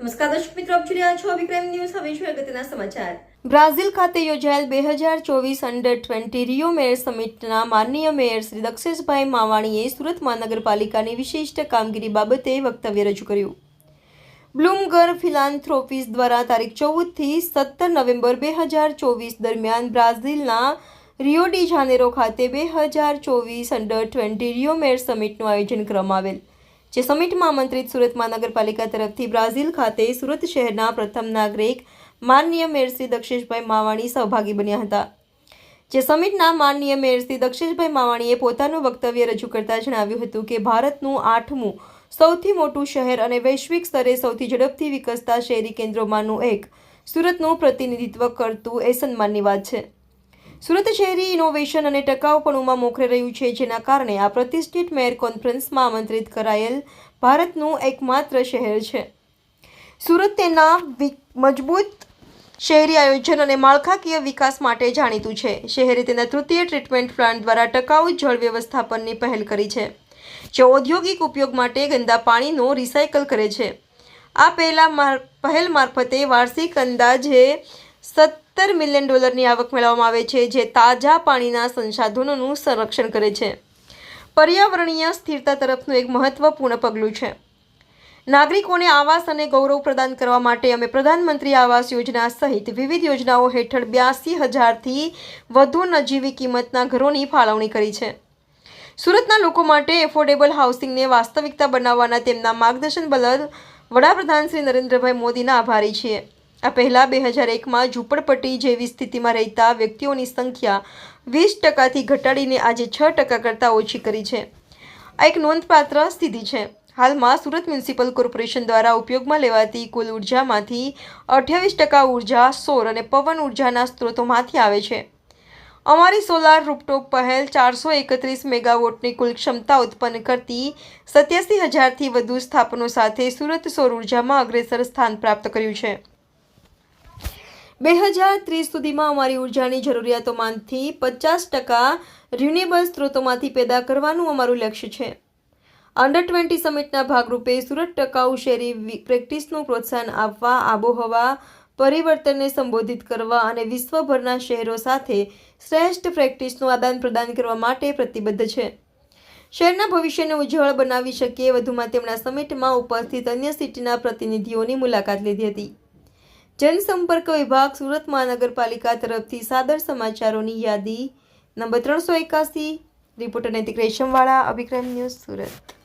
નમસ્કાર દર્શક મિત્રો, આપ જોઈ રહ્યા છો વિક્રમ ન્યૂઝ. હવે જોઈએ અગત્યના સમાચાર. બ્રાઝિલ ખાતે યોજાયેલ બે હજાર ચોવીસ અંડર ટ્વેન્ટી રિયો મેયર સમિટના માનનીય મેયર શ્રી દક્ષેશભાઈ માવાણીએ સુરત મહાનગરપાલિકાની વિશિષ્ટ કામગીરી બાબતે વક્તવ્ય રજૂ કર્યું. બ્લૂમગર ફિલાન્થ્રોપીસ દ્વારા તારીખ ચૌદથી સત્તર નવેમ્બર બે હજાર ચોવીસ દરમિયાન બ્રાઝિલના રિયો ડી જાનેરો ખાતે બે હજાર ચોવીસ અંડર ટ્વેન્ટી રિયો મેયર સમિટનું આયોજન કરવામાં આવેલ. જે સમિટમાં આમંત્રિત સુરત મહાનગરપાલિકા તરફથી બ્રાઝિલ ખાતે સુરત શહેરના પ્રથમ નાગરિક માનનીય મેયર દક્ષેશભાઈ માવાણી સહભાગી બન્યા હતા. જે સમિટના માનનીય મેયર દક્ષેશભાઈ માવાણીએ પોતાનું વક્તવ્ય રજૂ કરતા જણાવ્યું હતું કે ભારતનું આઠમું સૌથી મોટું શહેર અને વૈશ્વિક સ્તરે સૌથી ઝડપથી વિકસતા શહેરી કેન્દ્રોમાંનું એક સુરતનું પ્રતિનિધિત્વ કરતું એ સન્માનની વાત છે. સુરત શહેરી ઇનોવેશન અને ટકાઉપણુંમાં મોખરે રહ્યું છે, જેના કારણે આ પ્રતિષ્ઠિત મેયર કોન્ફરન્સમાં આમંત્રિત કરાયેલ ભારતનું એકમાત્ર શહેર છે. સુરત તેના મજબૂત શહેરી આયોજન અને માળખાકીય વિકાસ માટે જાણીતું છે. શહેરે તેના તૃતીય ટ્રીટમેન્ટ પ્લાન્ટ દ્વારા ટકાઉ જળ વ્યવસ્થાપનની પહેલ કરી છે. જે ઔદ્યોગિક ઉપયોગ માટે ગંદા પાણીનો રિસાયકલ કરે છે. આ પહેલા પહેલ મારફતે વાર્ષિક અંદાજે સત્તર મિલિયન ડોલરની આવક મેળવવામાં આવે છે, જે તાજા પાણીના સંસાધનોનું સંરક્ષણ કરે છે. પર્યાવરણીય સ્થિરતા તરફનું એક મહત્વપૂર્ણ પગલું છે. નાગરિકોને આવાસ અને ગૌરવ પ્રદાન કરવા માટે અમે પ્રધાનમંત્રી આવાસ યોજના સહિત વિવિધ યોજનાઓ હેઠળ બ્યાસી હજારથી વધુ નજીવી કિંમતના ઘરોની ફાળવણી કરી છે. સુરતના લોકો માટે એફોર્ડેબલ હાઉસિંગને વાસ્તવિકતા બનાવવાના તેમના માર્ગદર્શન બદલ વડાપ્રધાન શ્રી નરેન્દ્રભાઈ મોદીના આભારી છીએ. આ પહેલાં બે હજાર એકમાં ઝૂંપડપટ્ટી જેવી સ્થિતિમાં રહેતા વ્યક્તિઓની સંખ્યા વીસ ટકાથી ઘટાડીને આજે છ ટકા કરતાં ઓછી કરી છે. આ એક નોંધપાત્ર સ્થિતિ છે. હાલમાં સુરત મ્યુનિસિપલ કોર્પોરેશન દ્વારા ઉપયોગમાં લેવાતી કુલ ઉર્જામાંથી અઠ્યાવીસ ટકા ઊર્જા, સૌર અને પવન ઉર્જાના સ્ત્રોતોમાંથી આવે છે. અમારી સોલાર રૂપટોપ પહેલ ચારસો એકત્રીસ મેગાવોટની કુલ ક્ષમતા ઉત્પન્ન કરતી સત્યાસી હજારથી વધુ સ્થાપનો સાથે સુરત સૌર ઉર્જામાં અગ્રેસર સ્થાન પ્રાપ્ત કર્યું છે. બે હજાર ત્રીસ સુધીમાં અમારી ઉર્જાની જરૂરિયાતોમાંથી પચાસ ટકા રિન્યુએબલ સ્ત્રોતોમાંથી પેદા કરવાનું અમારું લક્ષ્ય છે. અંડર ટ્વેન્ટી સમિટના ભાગરૂપે સુરત ટકાઉ શેરી પ્રેક્ટિસનું પ્રોત્સાહન આપવા, આબોહવા, પરિવર્તનને સંબોધિત કરવા અને વિશ્વભરના શહેરો સાથે શ્રેષ્ઠ પ્રેક્ટિસનું આદાન પ્રદાન કરવા માટે પ્રતિબદ્ધ છે. શહેરના ભવિષ્યને ઉજ્જવળ બનાવી શકીએ વધુમાં તેમના સમિટમાં ઉપસ્થિત અન્ય સિટીના પ્રતિનિધિઓની મુલાકાત લીધી હતી. જનસંપર્ક વિભાગ સુરત મહાનગરપાલિકા તરફથી સાદર સમાચારોની યાદી નંબર ત્રણસો એકાસી, રિપોર્ટર નૈતિક રેશમવાળા, અભિક્રમ ન્યૂઝ સુરત.